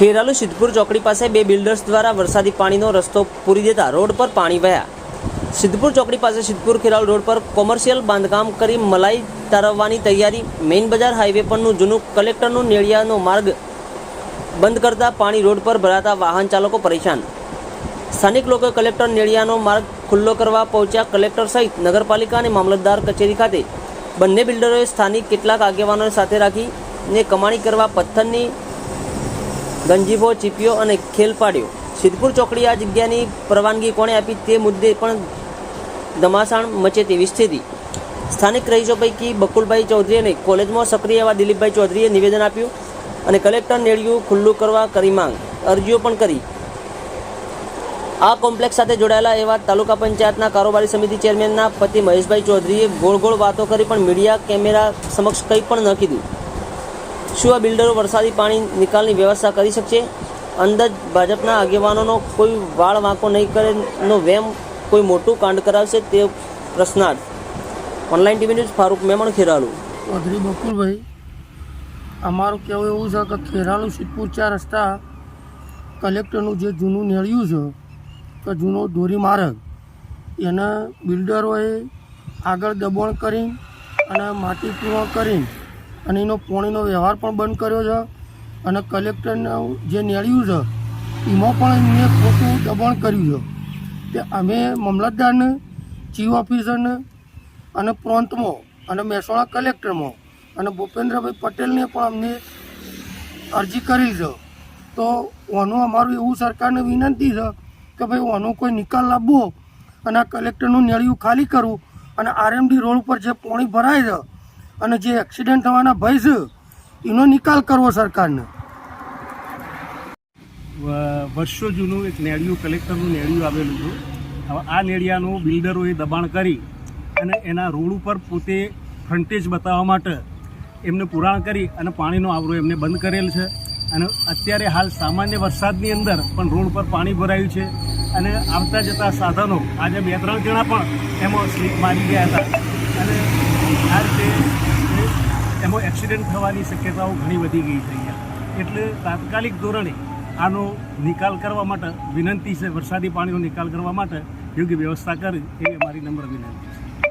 ખેરાલુ સિદ્ધપુર ચોકડી પાસે બે બિલ્ડર્સ દ્વારા વરસાદી પાણીનો રસ્તો પૂરી દેતા રોડ પર પાણી વહ્યા. સિદ્ધપુર ચોકડી પાસે સિદ્ધપુર ખેરાલુ રોડ પર કોમર્શિયલ બાંધકામ કરી મલાઈ તારવવાની તૈયારી, મેઇન બજાર હાઈવે પરનું જૂનું કલેક્ટરનું નેળિયાનો માર્ગ બંધ કરતા પાણી રોડ પર ભરાતા વાહન ચાલકો પરેશાન. સ્થાનિક લોકોએ કલેક્ટર નેળિયાનો માર્ગ ખુલ્લો કરવા પહોંચ્યા કલેક્ટર સહિત નગરપાલિકા અને મામલતદાર કચેરી ખાતે. બંને બિલ્ડરોએ સ્થાનિક કેટલાક આગેવાનોને સાથે રાખીને કમાણી કરવા પથ્થરની ગંજીફો ચીપ્યો અને ખેલ પાડ્યો. સિદ્ધપુર ચોકડી આ જગ્યાની પરવાનગી કોણે આપી તે મુદ્દે પણ ધમાસાણ મચે તેવી સ્થિતિ. સ્થાનિક રહીશો પૈકી બકુલભાઈ ચૌધરી અને કોલેજમાં સક્રિય એવા દિલીપભાઈ ચૌધરીએ નિવેદન આપ્યું અને કલેક્ટર નેડિયું ખુલ્લું કરવા કરી માંગ. અરજીઓ પણ કરી. આ કોમ્પ્લેક્સ સાથે જોડાયેલા એવા તાલુકા પંચાયતના કારોબારી સમિતિ ચેરમેનના પતિ મહેશભાઈ ચૌધરીએ ગોળ ગોળ વાતો કરી પણ મીડિયા કેમેરા સમક્ષ કંઈ પણ ન કીધું. શું આ બિલ્ડરો વરસાદી પાણી નિકાલની વ્યવસ્થા કરી શકશે? અંદાજ ભાજપના આગેવાનોનો કોઈ વાળ વાંકો નહીં કરે નો વેમ કોઈ મોટું કાંડ કરાવશે તે પ્રશ્નાર્થ. Online TV news Farooq Memon, Kheralu. Chaudhary Bakulbhai, અમારું કહેવું એવું છે કે ખેરાલુ સિદ્ધપુર ચાર રસ્તા કલેક્ટરનું જે જૂનું નેળ્યું છે, કે જૂનો ધોરી માર્ગ, એને બિલ્ડરોએ આગળ દબાણ કરી અને માટી પૂર્ણ કરી અને એનો પોણીનો વ્યવહાર પણ બંધ કર્યો છે. અને કલેક્ટરનું જે નેળ્યું છે, એમાં પણ એમને ખોટું દબાણ કર્યું છે. તે અમે મામલતદારને, ચીફ ઓફિસરને અને પ્રાંતમાં અને મહેસાણા કલેક્ટરમાં અને ભૂપેન્દ્રભાઈ પટેલને પણ અમને અરજી કરી છે. તો આનું અમારું એવું સરકારને વિનંતી છે કે ભાઈ આનો કોઈ નિકાલ લાવવો અને આ કલેક્ટરનું નેળિયું ખાલી કરવું અને આરએમડી રોડ ઉપર જે પાણી ભરાય છે અને જે એક્સિડન્ટ થવાના ભય છે, એનો નિકાલ કરવો સરકારને. વર્ષો જૂનું એક નેડિયું કલેક્ટરનું નેડિયું આવેલું હતું. હવે આ નેડિયાનું બિલ્ડરોએ દબાણ કરી અને એના રોડ ઉપર પોતે ફ્રન્ટેજ બતાવવા માટે એમને પુરાણ કરી અને પાણીનો આવરો એમને બંધ કરેલ છે. અને અત્યારે હાલ સામાન્ય વરસાદની અંદર પણ રોડ પર પાણી ભરાયું છે અને આવતા જતા સાધનો, આજે બે ત્રણ જણા પણ એમાં સ્લીપ મારી ગયા હતા. અને આ રીતે એમાં એક્સિડન્ટ થવાની શક્યતાઓ ઘણી વધી ગઈ અહીંયા. એટલે તાત્કાલિક ધોરણે આનો નિકાલ કરવા માટે વિનંતી છે, વરસાદી પાણીનો નિકાલ કરવા માટે યોગ્ય વ્યવસ્થા કરી એ અમારી નમ્ર વિનંતી